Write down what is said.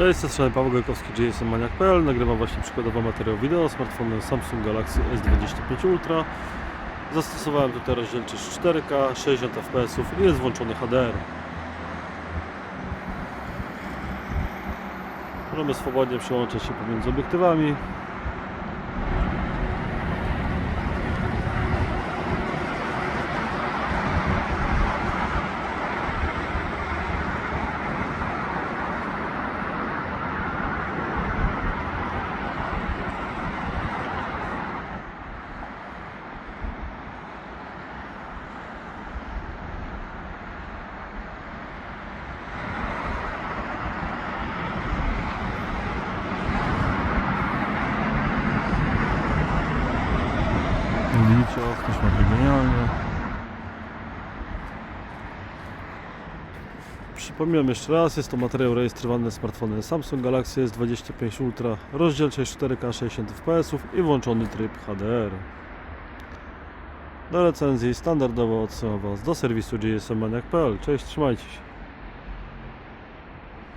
Cześć, z strony Paweł Gojkowski, GSManiak.pl Nagrywam właśnie przykładowo materiał wideo smartfonem Samsung Galaxy S25 Ultra. Zastosowałem tutaj rozdzielczość 4K, 60 fps i jest włączony HDR Możemy swobodnie przełączać się pomiędzy obiektywami Widzicie, ostrość ma genialnie. Przypominam jeszcze raz, jest to materiał rejestrowany smartfonem Samsung Galaxy S25 Ultra, rozdzielczość 4K 60 fps i włączony tryb HDR. Do recenzji standardowo odsyłam Was do serwisu gsmmaniak.pl. Cześć, trzymajcie się.